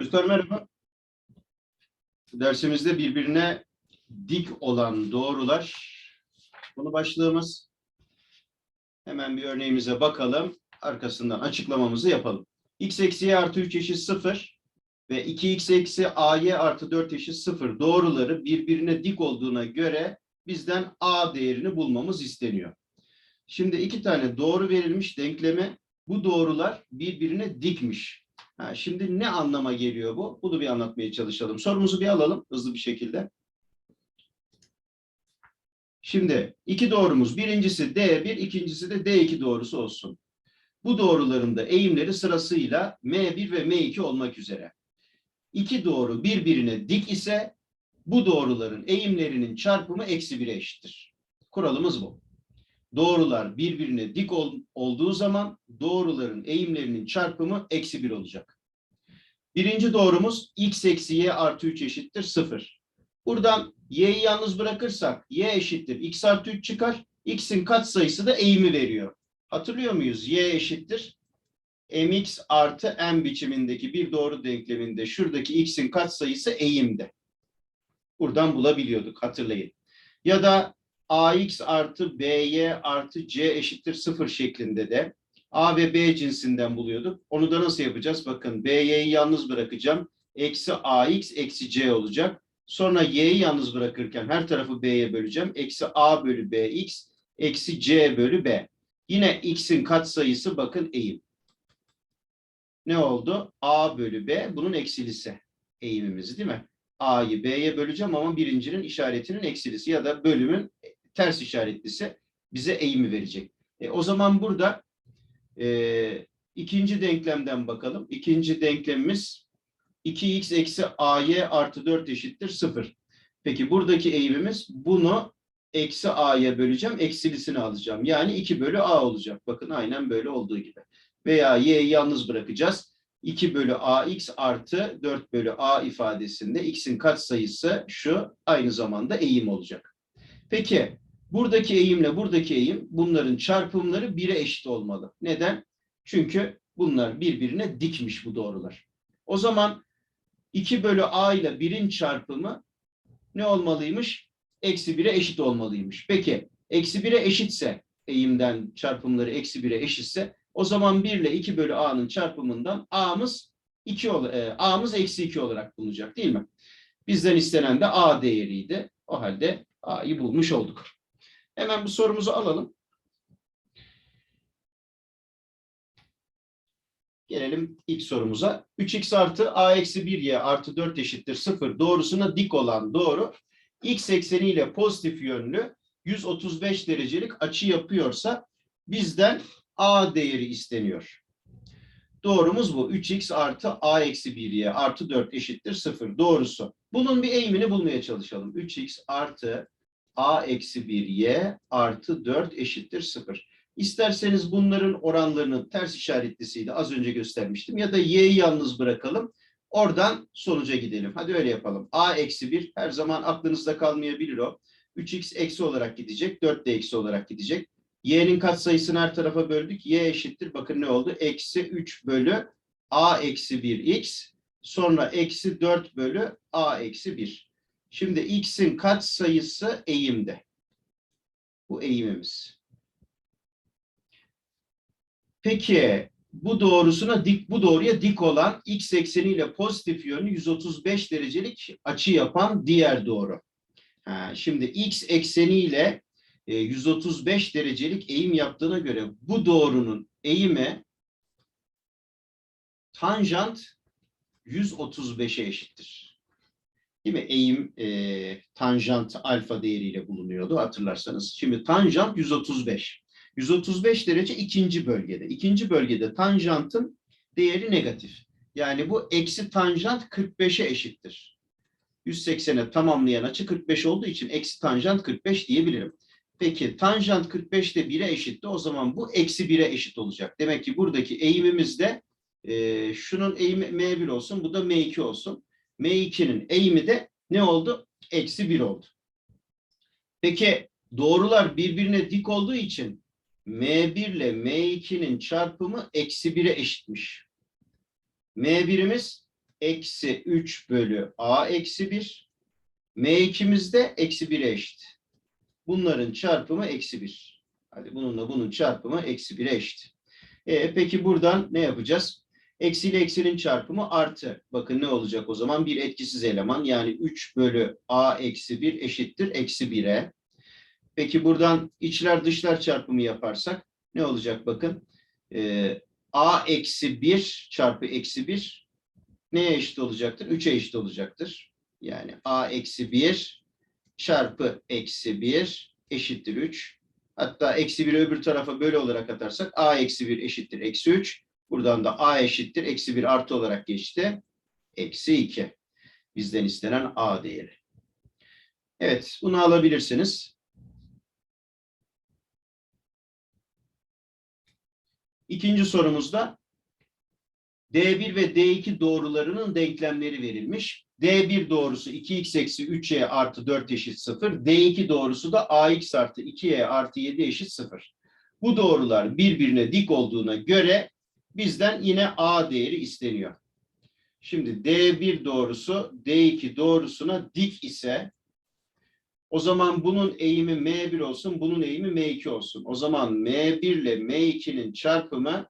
Çocuklar merhaba. Dersimizde birbirine dik olan doğrular. Bunu başlığımız. Hemen bir örneğimize bakalım. Arkasından açıklamamızı yapalım. x eksi y artı 3 eşit 0 ve 2x eksi ay artı 4 eşit 0 doğruları birbirine dik olduğuna göre bizden a değerini bulmamız isteniyor. Şimdi iki tane doğru verilmiş denkleme bu doğrular birbirine dikmiş. Ha, şimdi ne anlama geliyor bu? Bunu bir anlatmaya çalışalım. Sorumuzu bir alalım hızlı bir şekilde. Şimdi iki doğrumuz. Birincisi D1, ikincisi de D2 doğrusu olsun. Bu doğruların da eğimleri sırasıyla M1 ve M2 olmak üzere. İki doğru birbirine dik ise bu doğruların eğimlerinin çarpımı eksi 1'e eşittir. Kuralımız bu. Doğrular birbirine dik ol- olduğu zaman doğruların eğimlerinin çarpımı eksi 1 olacak. Birinci doğrumuz x eksi y artı 3 eşittir 0. Buradan y'yi yalnız bırakırsak y eşittir x artı 3 çıkar. x'in katsayısı da eğimi veriyor. Hatırlıyor muyuz? y eşittir mx artı m biçimindeki bir doğru denkleminde şuradaki x'in katsayısı eğimde. Buradan bulabiliyorduk hatırlayın. Ya da ax artı by artı c eşittir 0 şeklinde de A ve B cinsinden buluyorduk. Onu da nasıl yapacağız? Bakın B'yi yalnız bırakacağım. Eksi AX eksi C olacak. Sonra Y'yi yalnız bırakırken her tarafı B'ye böleceğim. Eksi A bölü BX eksi C bölü B. Yine X'in katsayısı bakın eğim. Ne oldu? A bölü B bunun eksilisi eğimimiz değil mi? A'yı B'ye böleceğim ama birincinin işaretinin eksilisi ya da bölümün ters işaretlisi bize eğimi verecek. E, o zaman burada ee, ikinci denklemden bakalım. İkinci denklemimiz 2x eksi ay artı 4 eşittir 0. Peki buradaki eğimimiz bunu eksi a'ya böleceğim. Eksilisini alacağım. Yani 2 bölü a olacak. Bakın aynen böyle olduğu gibi. Veya y'yi yalnız bırakacağız. 2 bölü ax artı 4 bölü a ifadesinde x'in katsayısı şu aynı zamanda eğim olacak. Peki Buradaki eğimle buradaki eğim bunların çarpımları 1'e eşit olmalı. Neden? Çünkü bunlar birbirine dikmiş bu doğrular. O zaman 2 bölü a ile 1'in çarpımı ne olmalıymış? Eksi 1'e eşit olmalıymış. Peki eksi 1'e eşitse eğimden çarpımları eksi 1'e eşitse o zaman 1 ile 2 bölü a'nın çarpımından a'mız 2 ol- e, a'mız eksi 2 olarak bulunacak değil mi? Bizden istenen de a değeriydi. O halde a'yı bulmuş olduk. Hemen bu sorumuzu alalım. Gelelim ilk sorumuza. 3x artı a eksi 1y artı 4 eşittir 0 doğrusuna dik olan doğru x ekseniyle pozitif yönlü 135 derecelik açı yapıyorsa bizden a değeri isteniyor. Doğrumuz bu. 3x artı a eksi 1y artı 4 eşittir 0 doğrusu. Bunun bir eğimini bulmaya çalışalım. 3x artı a eksi 1 y artı 4 eşittir 0. İsterseniz bunların oranlarını ters işaretlisiydi az önce göstermiştim ya da y'yi yalnız bırakalım. Oradan sonuca gidelim. Hadi öyle yapalım. a eksi 1 her zaman aklınızda kalmayabilir o. 3x eksi olarak gidecek. 4 de eksi olarak gidecek. y'nin katsayısını her tarafa böldük. y eşittir. Bakın ne oldu? Eksi 3 bölü a eksi 1 x. Sonra eksi 4 bölü a eksi 1. Şimdi x'in katsayısı eğimde. Bu eğimimiz. Peki bu doğrusuna dik bu doğruya dik olan x ekseniyle pozitif yönlü 135 derecelik açı yapan diğer doğru. Ha, şimdi x ekseniyle e, 135 derecelik eğim yaptığına göre bu doğrunun eğimi tanjant 135'e eşittir. Değil mi? Eğim e, tanjant alfa değeriyle bulunuyordu hatırlarsanız. Şimdi tanjant 135. 135 derece ikinci bölgede. İkinci bölgede tanjantın değeri negatif. Yani bu eksi tanjant 45'e eşittir. 180'e tamamlayan açı 45 olduğu için eksi tanjant 45 diyebilirim. Peki tanjant 45 de 1'e eşitti. O zaman bu eksi 1'e eşit olacak. Demek ki buradaki eğimimiz de e, şunun eğimi M1 olsun. Bu da M2 olsun. M2'nin eğimi de ne oldu? Eksi 1 oldu. Peki doğrular birbirine dik olduğu için M1 ile M2'nin çarpımı eksi 1'e eşitmiş. M1'imiz eksi 3 bölü a eksi 1. M2'miz de eksi 1'e eşit. Bunların çarpımı eksi 1. Hadi bununla bunun çarpımı eksi 1'e eşit. E, peki buradan ne yapacağız? Eksi ile eksinin çarpımı artı. Bakın ne olacak o zaman? Bir etkisiz eleman yani 3 bölü a eksi 1 eşittir eksi 1'e. Peki buradan içler dışlar çarpımı yaparsak ne olacak bakın? Ee, a eksi 1 çarpı eksi 1 neye eşit olacaktır? 3'e eşit olacaktır. Yani a eksi 1 çarpı eksi 1 eşittir 3. Hatta eksi 1'i öbür tarafa böyle olarak atarsak a eksi 1 eşittir eksi 3. Buradan da a eşittir eksi 1 artı olarak geçti. Eksi 2. Bizden istenen a değeri. Evet bunu alabilirsiniz. İkinci sorumuzda D1 ve D2 doğrularının denklemleri verilmiş. D1 doğrusu 2x eksi 3y artı 4 eşit 0. D2 doğrusu da ax artı 2y artı 7 eşit 0. Bu doğrular birbirine dik olduğuna göre bizden yine a değeri isteniyor. Şimdi D1 doğrusu D2 doğrusuna dik ise o zaman bunun eğimi M1 olsun, bunun eğimi M2 olsun. O zaman M1 ile M2'nin çarpımı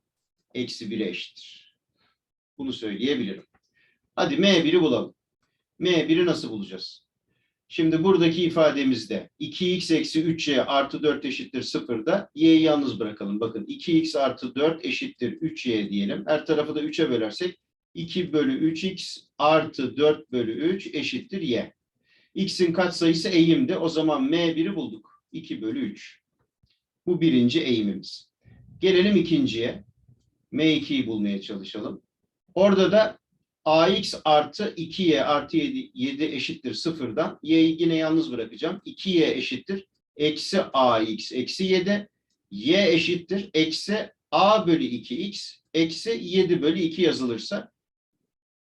eksi 1'e eşittir. Bunu söyleyebilirim. Hadi M1'i bulalım. M1'i nasıl bulacağız? Şimdi buradaki ifademizde 2x eksi 3y artı 4 eşittir 0'da y'yi yalnız bırakalım. Bakın 2x artı 4 eşittir 3y diyelim. Her tarafı da 3'e bölersek 2 bölü 3x artı 4 bölü 3 eşittir y. X'in katsayısı eğimdi. O zaman M1'i bulduk. 2 bölü 3. Bu birinci eğimimiz. Gelelim ikinciye. M2'yi bulmaya çalışalım. Orada da AX artı 2Y artı 7, 7 eşittir sıfırdan. Y'yi yine yalnız bırakacağım. 2Y eşittir. Eksi AX eksi 7. Y eşittir. Eksi A bölü 2X eksi 7 bölü 2 yazılırsa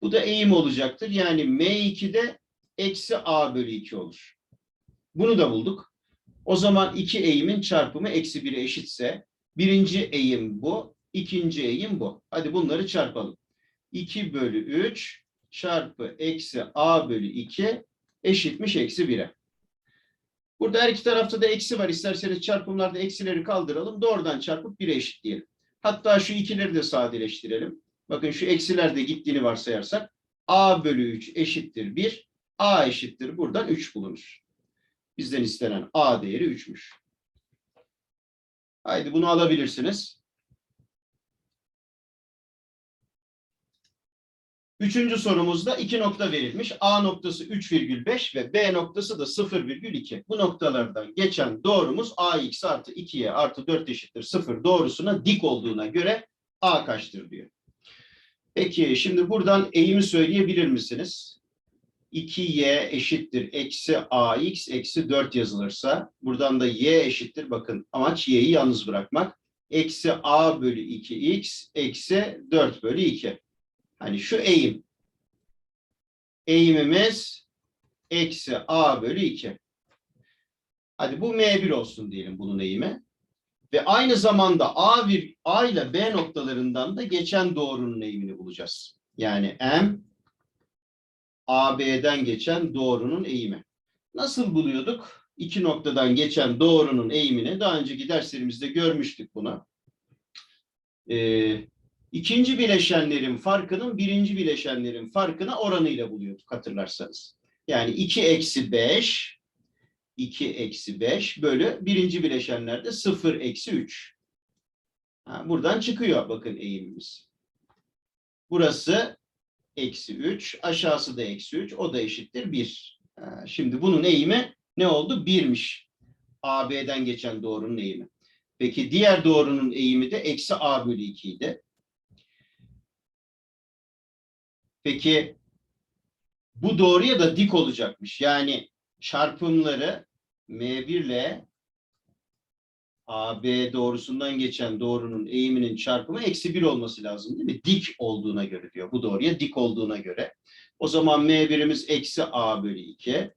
bu da eğim olacaktır. Yani M2'de eksi a bölü 2 olur. Bunu da bulduk. O zaman iki eğimin çarpımı eksi 1'e eşitse birinci eğim bu, ikinci eğim bu. Hadi bunları çarpalım. 2 bölü 3 çarpı eksi a bölü 2 eşitmiş eksi 1'e. Burada her iki tarafta da eksi var. İsterseniz çarpımlarda eksileri kaldıralım. Doğrudan çarpıp 1'e eşitleyelim. Hatta şu ikileri de sadeleştirelim. Bakın şu eksiler de gittiğini varsayarsak a bölü 3 eşittir 1. A eşittir. Buradan 3 bulunur. Bizden istenen A değeri 3'müş. Haydi bunu alabilirsiniz. Üçüncü sorumuzda iki nokta verilmiş. A noktası 3,5 ve B noktası da 0,2. Bu noktalardan geçen doğrumuz AX artı 2Y artı 4 eşittir 0 doğrusuna dik olduğuna göre A kaçtır diyor. Peki şimdi buradan eğimi söyleyebilir misiniz? 2y eşittir eksi ax eksi 4 yazılırsa buradan da y eşittir bakın amaç y'yi yalnız bırakmak. Eksi a bölü 2x eksi 4 bölü 2. Hani şu eğim. Eğimimiz eksi a bölü 2. Hadi bu m1 olsun diyelim bunun eğimi. Ve aynı zamanda a, bir, a ile b noktalarından da geçen doğrunun eğimini bulacağız. Yani m AB'den geçen doğrunun eğimi. Nasıl buluyorduk? İki noktadan geçen doğrunun eğimini daha önceki derslerimizde görmüştük bunu. Ee, ikinci bileşenlerin farkının birinci bileşenlerin farkına oranıyla buluyorduk hatırlarsanız. Yani 2 eksi 5 2 eksi 5 bölü birinci bileşenlerde 0 eksi 3. Ha, buradan çıkıyor bakın eğimimiz. Burası eksi 3. Aşağısı da eksi 3. O da eşittir 1. Şimdi bunun eğimi ne oldu? 1'miş. AB'den geçen doğrunun eğimi. Peki diğer doğrunun eğimi de eksi A bölü 2 idi. Peki bu doğruya da dik olacakmış. Yani çarpımları M1 ile AB doğrusundan geçen doğrunun eğiminin çarpımı eksi 1 olması lazım değil mi? Dik olduğuna göre diyor. Bu doğruya dik olduğuna göre. O zaman M1'imiz eksi A bölü 2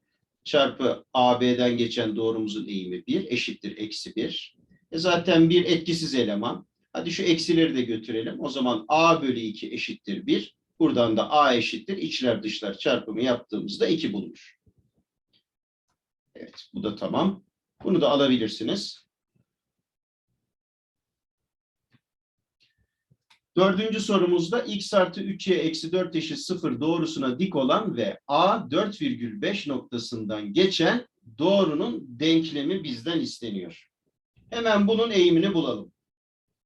çarpı AB'den geçen doğrumuzun eğimi 1 eşittir eksi 1. E zaten bir etkisiz eleman. Hadi şu eksileri de götürelim. O zaman A bölü 2 eşittir 1. Buradan da A eşittir. içler dışlar çarpımı yaptığımızda 2 bulunur. Evet bu da tamam. Bunu da alabilirsiniz. Dördüncü sorumuzda x artı 3y eksi 4 eşit 0 doğrusuna dik olan ve a 4,5 noktasından geçen doğrunun denklemi bizden isteniyor. Hemen bunun eğimini bulalım.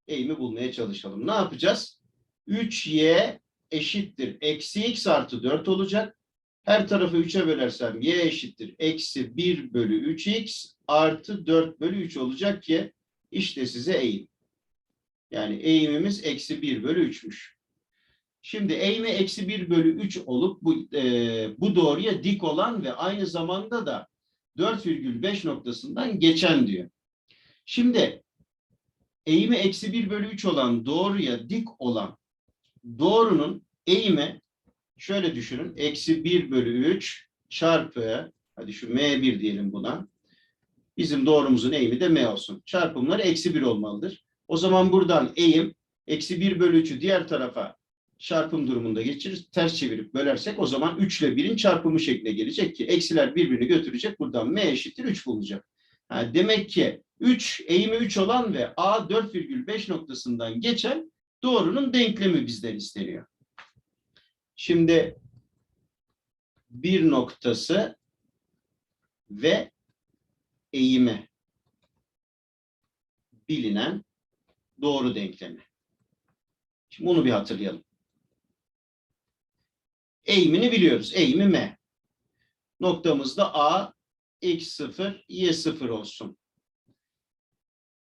Eğimi bulmaya çalışalım. Ne yapacağız? 3y eşittir. Eksi x artı 4 olacak. Her tarafı 3'e bölersem y eşittir. Eksi 1 bölü 3x artı 4 bölü 3 olacak ki işte size eğim. Yani eğimimiz eksi 1 bölü 3'müş. Şimdi eğimi eksi 1 bölü 3 olup bu, e, bu doğruya dik olan ve aynı zamanda da 4,5 noktasından geçen diyor. Şimdi eğimi eksi 1 bölü 3 olan doğruya dik olan doğrunun eğimi şöyle düşünün. Eksi 1 bölü 3 çarpı hadi şu M1 diyelim buna. Bizim doğrumuzun eğimi de M olsun. Çarpımları eksi 1 olmalıdır. O zaman buradan eğim eksi 1 bölü 3'ü diğer tarafa çarpım durumunda geçirir. Ters çevirip bölersek o zaman 3 ile 1'in çarpımı şekline gelecek ki eksiler birbirini götürecek. Buradan M eşittir 3 bulunacak. Ha, demek ki 3 eğimi 3 olan ve A 4,5 noktasından geçen doğrunun denklemi bizden isteniyor. Şimdi bir noktası ve eğimi bilinen doğru denklemi. Şimdi bunu bir hatırlayalım. Eğimini biliyoruz. Eğimi M. Noktamızda A x0, y0 olsun.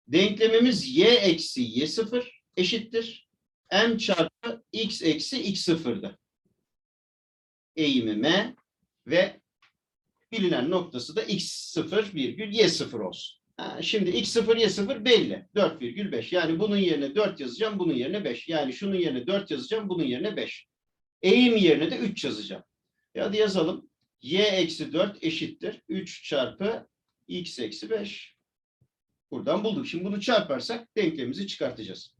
Denklemimiz y eksi y0 eşittir. m çarpı x eksi x0'dı. Eğimi M ve bilinen noktası da x0 virgül y0 olsun. Ha, şimdi x0 y0 belli. 4,5. Yani bunun yerine 4 yazacağım, bunun yerine 5. Yani şunun yerine 4 yazacağım, bunun yerine 5. Eğim yerine de 3 yazacağım. E hadi yazalım. y eksi 4 eşittir. 3 çarpı x eksi 5. Buradan bulduk. Şimdi bunu çarparsak denklemimizi çıkartacağız.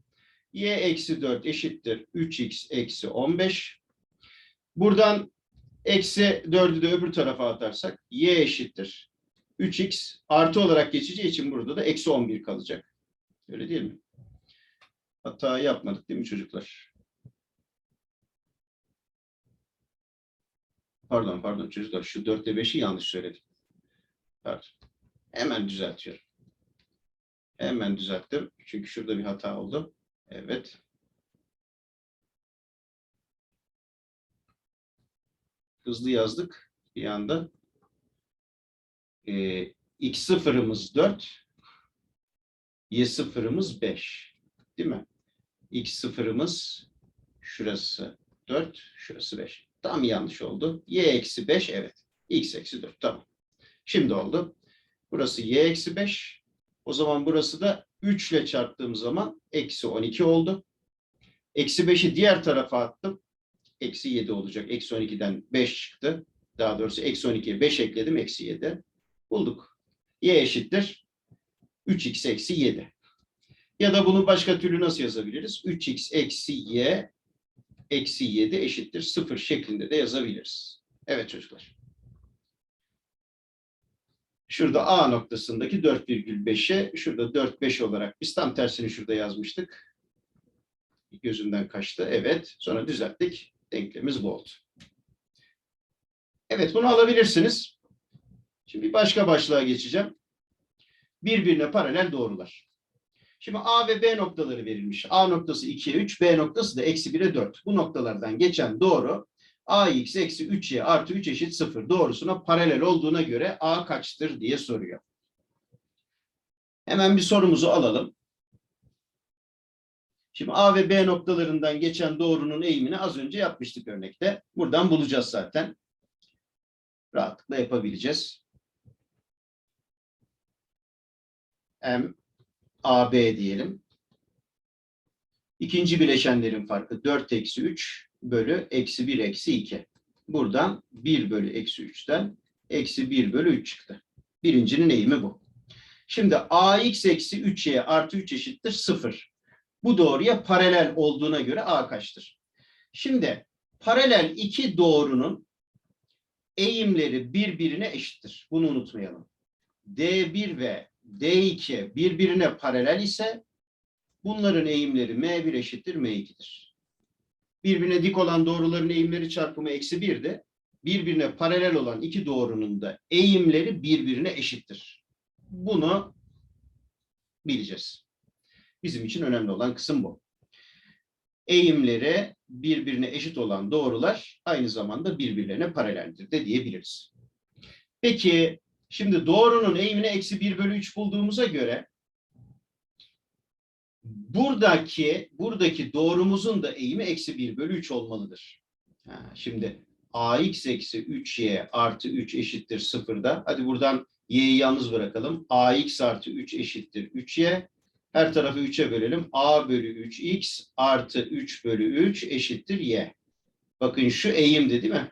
Y eksi 4 eşittir. 3x eksi 15. Buradan eksi 4'ü de öbür tarafa atarsak y eşittir. 3x artı olarak geçeceği için burada da eksi 11 kalacak. Öyle değil mi? Hata yapmadık değil mi çocuklar? Pardon pardon çocuklar şu 4'te 5'i yanlış söyledim. Pardon. Hemen düzeltiyorum. Hemen düzelttim. Çünkü şurada bir hata oldu. Evet. Hızlı yazdık bir anda. Ee, x sıfırımız 4, y sıfırımız 5. Değil mi? x sıfırımız şurası 4, şurası 5. Tam yanlış oldu. y eksi 5 evet. x eksi 4 tamam. Şimdi oldu. Burası y eksi 5. O zaman burası da 3 ile çarptığım zaman eksi 12 oldu. Eksi 5'i diğer tarafa attım. Eksi 7 olacak. Eksi 12'den 5 çıktı. Daha doğrusu eksi 12'ye 5 ekledim. Eksi 7. Bulduk. Y eşittir. 3x eksi 7. Ya da bunu başka türlü nasıl yazabiliriz? 3x eksi y eksi 7 eşittir 0 şeklinde de yazabiliriz. Evet çocuklar. Şurada A noktasındaki 4,5'e şurada 4, 5 olarak biz tam tersini şurada yazmıştık. Gözümden kaçtı. Evet. Sonra düzelttik. Denklemimiz bu oldu. Evet bunu alabilirsiniz. Şimdi bir başka başlığa geçeceğim. Birbirine paralel doğrular. Şimdi A ve B noktaları verilmiş. A noktası 2'ye 3, B noktası da eksi 1'e 4. Bu noktalardan geçen doğru ax eksi 3y artı 3 eşit 0 doğrusuna paralel olduğuna göre a kaçtır diye soruyor. Hemen bir sorumuzu alalım. Şimdi A ve B noktalarından geçen doğrunun eğimini az önce yapmıştık örnekte. Buradan bulacağız zaten. Rahatlıkla yapabileceğiz. M, A, B diyelim. İkinci bileşenlerin farkı 4 eksi 3 bölü eksi 1 eksi 2. Buradan 1 bölü eksi 3'ten eksi 1 bölü 3 çıktı. Birincinin eğimi bu. Şimdi ax eksi 3y artı 3 eşittir 0. Bu doğruya paralel olduğuna göre a kaçtır? Şimdi paralel iki doğrunun eğimleri birbirine eşittir. Bunu unutmayalım. D1 ve D2 birbirine paralel ise bunların eğimleri M1 eşittir M2'dir. Birbirine dik olan doğruların eğimleri çarpımı eksi 1'de birbirine paralel olan iki doğrunun da eğimleri birbirine eşittir. Bunu bileceğiz. Bizim için önemli olan kısım bu. Eğimleri birbirine eşit olan doğrular aynı zamanda birbirlerine paraleldir de diyebiliriz. Peki şimdi doğrunun eğimini eksi 1 bölü 3 bulduğumuza göre buradaki buradaki doğrumuzun da eğimi eksi 1 bölü 3 olmalıdır. Şimdi ax eksi 3y artı 3 eşittir sıfırda. Hadi buradan y'yi yalnız bırakalım. ax artı 3 eşittir 3y. Her tarafı 3'e bölelim. a bölü 3x artı 3 bölü 3 eşittir y. Bakın şu eğimdi değil mi?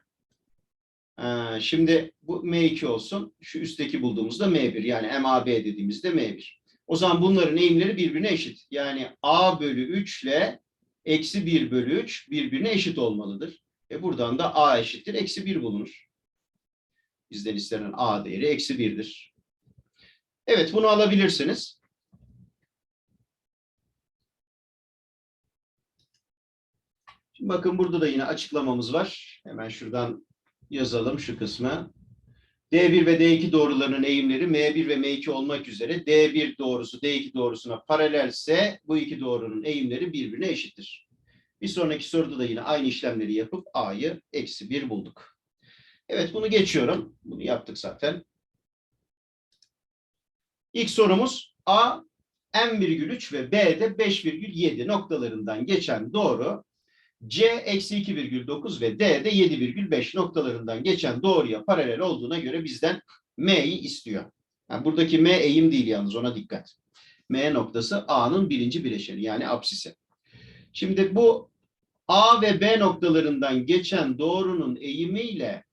Şimdi bu m2 olsun. Şu üstteki bulduğumuzda m1. Yani mab dediğimizde m1. O zaman bunların eğimleri birbirine eşit. Yani a bölü 3 ile eksi 1 bölü 3 birbirine eşit olmalıdır. E buradan da a eşittir. Eksi 1 bulunur. Bizden istenen a değeri eksi 1'dir. Evet bunu alabilirsiniz. Şimdi bakın burada da yine açıklamamız var. Hemen şuradan yazalım şu kısmı. D1 ve D2 doğrularının eğimleri M1 ve M2 olmak üzere D1 doğrusu D2 doğrusuna paralelse bu iki doğrunun eğimleri birbirine eşittir. Bir sonraki soruda da yine aynı işlemleri yapıp A'yı eksi 1 bulduk. Evet bunu geçiyorum. Bunu yaptık zaten. İlk sorumuz A M,3 ve B'de 5,7 noktalarından geçen doğru C eksi 2,9 ve D de 7,5 noktalarından geçen doğruya paralel olduğuna göre bizden M'yi istiyor. Yani buradaki M eğim değil yalnız ona dikkat. M noktası A'nın birinci bileşeni yani apsisi. Şimdi bu A ve B noktalarından geçen doğrunun eğimiyle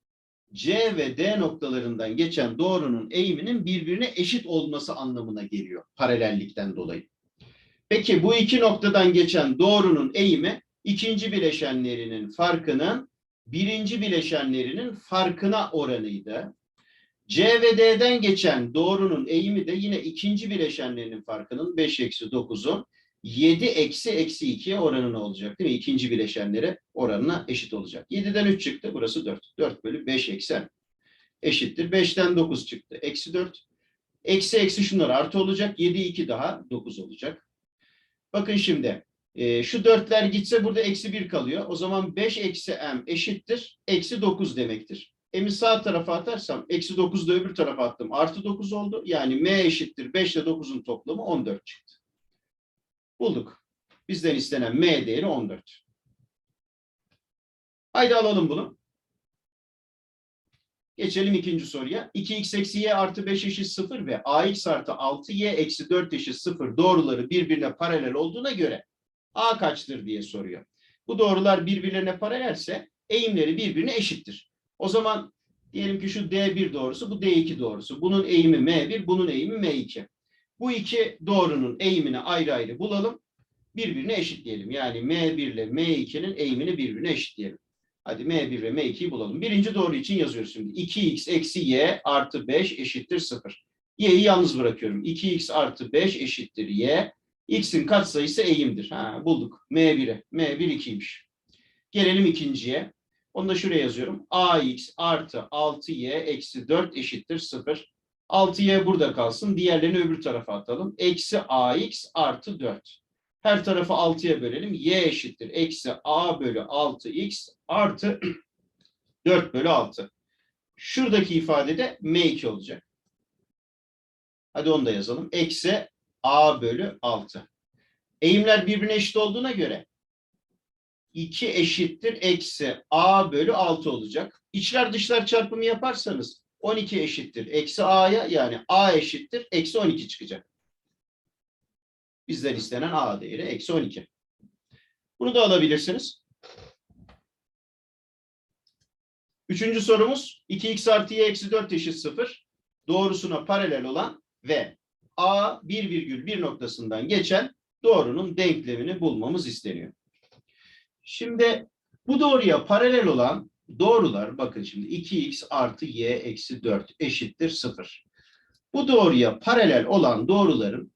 C ve D noktalarından geçen doğrunun eğiminin birbirine eşit olması anlamına geliyor paralellikten dolayı. Peki bu iki noktadan geçen doğrunun eğimi ikinci bileşenlerinin farkının birinci bileşenlerinin farkına oranıydı. C ve D'den geçen doğrunun eğimi de yine ikinci bileşenlerinin farkının 5 eksi 9'un 7 eksi eksi 2'ye oranına olacak değil mi? İkinci bileşenlere oranına eşit olacak. 7'den 3 çıktı. Burası 4. 4 bölü 5 eksen eşittir. 5'ten 9 çıktı. Eksi 4. Eksi eksi şunlar artı olacak. 7 2 daha 9 olacak. Bakın şimdi e, şu dörtler gitse burada eksi 1 kalıyor. O zaman 5 eksi m eşittir. Eksi 9 demektir. M'i sağ tarafa atarsam eksi 9 da öbür tarafa attım. Artı 9 oldu. Yani m eşittir. 5 ile 9'un toplamı 14 çıktı. Bulduk. Bizden istenen m değeri 14. Haydi alalım bunu. Geçelim ikinci soruya. 2x eksi y artı 5 eşit 0 ve ax artı 6y eksi 4 eşit 0 doğruları birbirine paralel olduğuna göre a kaçtır diye soruyor. Bu doğrular birbirlerine paralelse eğimleri birbirine eşittir. O zaman diyelim ki şu D1 doğrusu, bu D2 doğrusu. Bunun eğimi M1, bunun eğimi M2. Bu iki doğrunun eğimini ayrı ayrı bulalım. Birbirine eşitleyelim. Yani M1 ile M2'nin eğimini birbirine eşitleyelim. Hadi M1 ve M2'yi bulalım. Birinci doğru için yazıyoruz şimdi. 2x eksi y artı 5 eşittir 0. Y'yi yalnız bırakıyorum. 2x artı 5 eşittir y. X'in katsayısı eğimdir. Ha, bulduk. M1'e. M1 2'ymiş. Gelelim ikinciye. Onu da şuraya yazıyorum. AX artı 6y eksi 4 eşittir 0. 6y burada kalsın. Diğerlerini öbür tarafa atalım. Eksi ax artı 4. Her tarafı 6'ya bölelim. y eşittir. Eksi a bölü 6x artı 4 bölü 6. Şuradaki ifadede m2 olacak. Hadi onu da yazalım. Eksi a bölü 6. Eğimler birbirine eşit olduğuna göre 2 eşittir eksi a bölü 6 olacak. İçler dışlar çarpımı yaparsanız 12 eşittir eksi a'ya yani a eşittir eksi 12 çıkacak. Bizden istenen a değeri eksi 12. Bunu da alabilirsiniz. Üçüncü sorumuz 2x artı y eksi 4 eşit 0. Doğrusuna paralel olan ve a 1,1 noktasından geçen doğrunun denklemini bulmamız isteniyor. Şimdi Bu doğruya paralel olan doğrular bakın şimdi 2x artı y eksi 4 eşittir 0. Bu doğruya paralel olan doğruların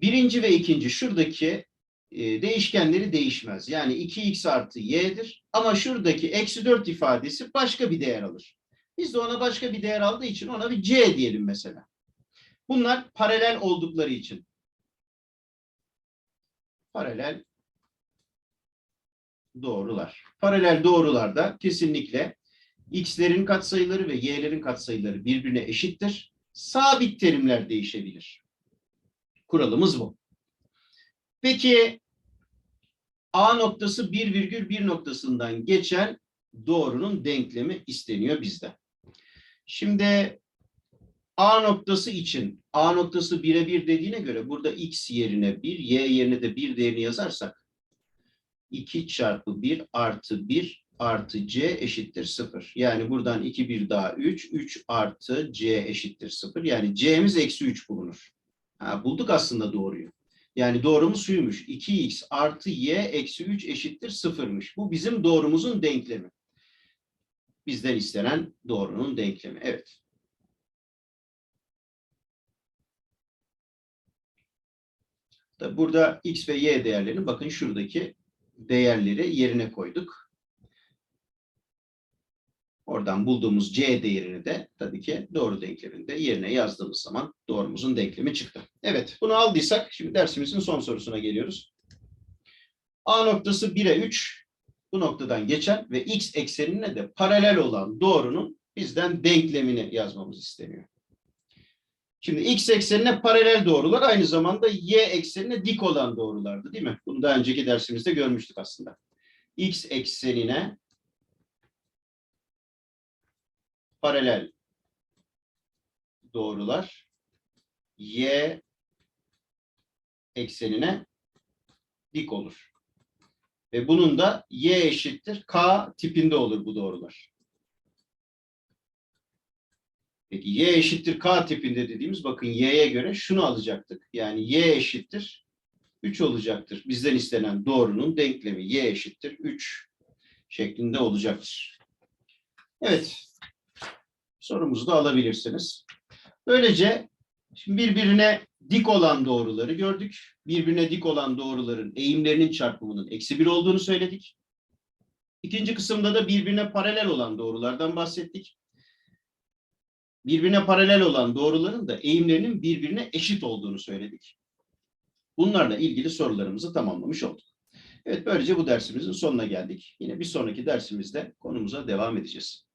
birinci ve ikinci şuradaki e, değişkenleri değişmez. Yani 2x artı y'dir ama şuradaki eksi 4 ifadesi başka bir değer alır. Biz de ona başka bir değer aldığı için ona bir c diyelim mesela. Bunlar paralel oldukları için. Paralel doğrular. Paralel doğrularda kesinlikle x'lerin katsayıları ve y'lerin katsayıları birbirine eşittir. Sabit terimler değişebilir. Kuralımız bu. Peki A noktası 1 virgül 1 noktasından geçen doğrunun denklemi isteniyor bizde. Şimdi A noktası için A noktası 1'e 1 dediğine göre burada x yerine 1, y yerine de 1 değerini yazarsak 2 çarpı 1 artı 1 artı c eşittir 0. Yani buradan 2 1 daha 3, 3 artı c eşittir 0. Yani c'miz eksi 3 bulunur. Ha, bulduk aslında doğruyu. Yani doğrumuz şuymuş. 2x artı y eksi 3 eşittir 0'mış. Bu bizim doğrumuzun denklemi. Bizden istenen doğrunun denklemi. Evet. Tabii Burada x ve y değerlerini bakın şuradaki değerleri yerine koyduk. Oradan bulduğumuz c değerini de tabii ki doğru denkleminde yerine yazdığımız zaman doğrumuzun denklemi çıktı. Evet bunu aldıysak şimdi dersimizin son sorusuna geliyoruz. A noktası 1'e 3 bu noktadan geçen ve x eksenine de paralel olan doğrunun bizden denklemini yazmamız isteniyor. Şimdi x eksenine paralel doğrular aynı zamanda y eksenine dik olan doğrulardı değil mi? Bunu daha önceki dersimizde görmüştük aslında. x eksenine paralel doğrular y eksenine dik olur. Ve bunun da y eşittir k tipinde olur bu doğrular. Peki y eşittir k tipinde dediğimiz bakın y'ye göre şunu alacaktık. Yani y eşittir 3 olacaktır. Bizden istenen doğrunun denklemi y eşittir 3 şeklinde olacaktır. Evet. Sorumuzu da alabilirsiniz. Böylece şimdi birbirine dik olan doğruları gördük. Birbirine dik olan doğruların eğimlerinin çarpımının eksi 1 olduğunu söyledik. İkinci kısımda da birbirine paralel olan doğrulardan bahsettik birbirine paralel olan doğruların da eğimlerinin birbirine eşit olduğunu söyledik. Bunlarla ilgili sorularımızı tamamlamış olduk. Evet böylece bu dersimizin sonuna geldik. Yine bir sonraki dersimizde konumuza devam edeceğiz.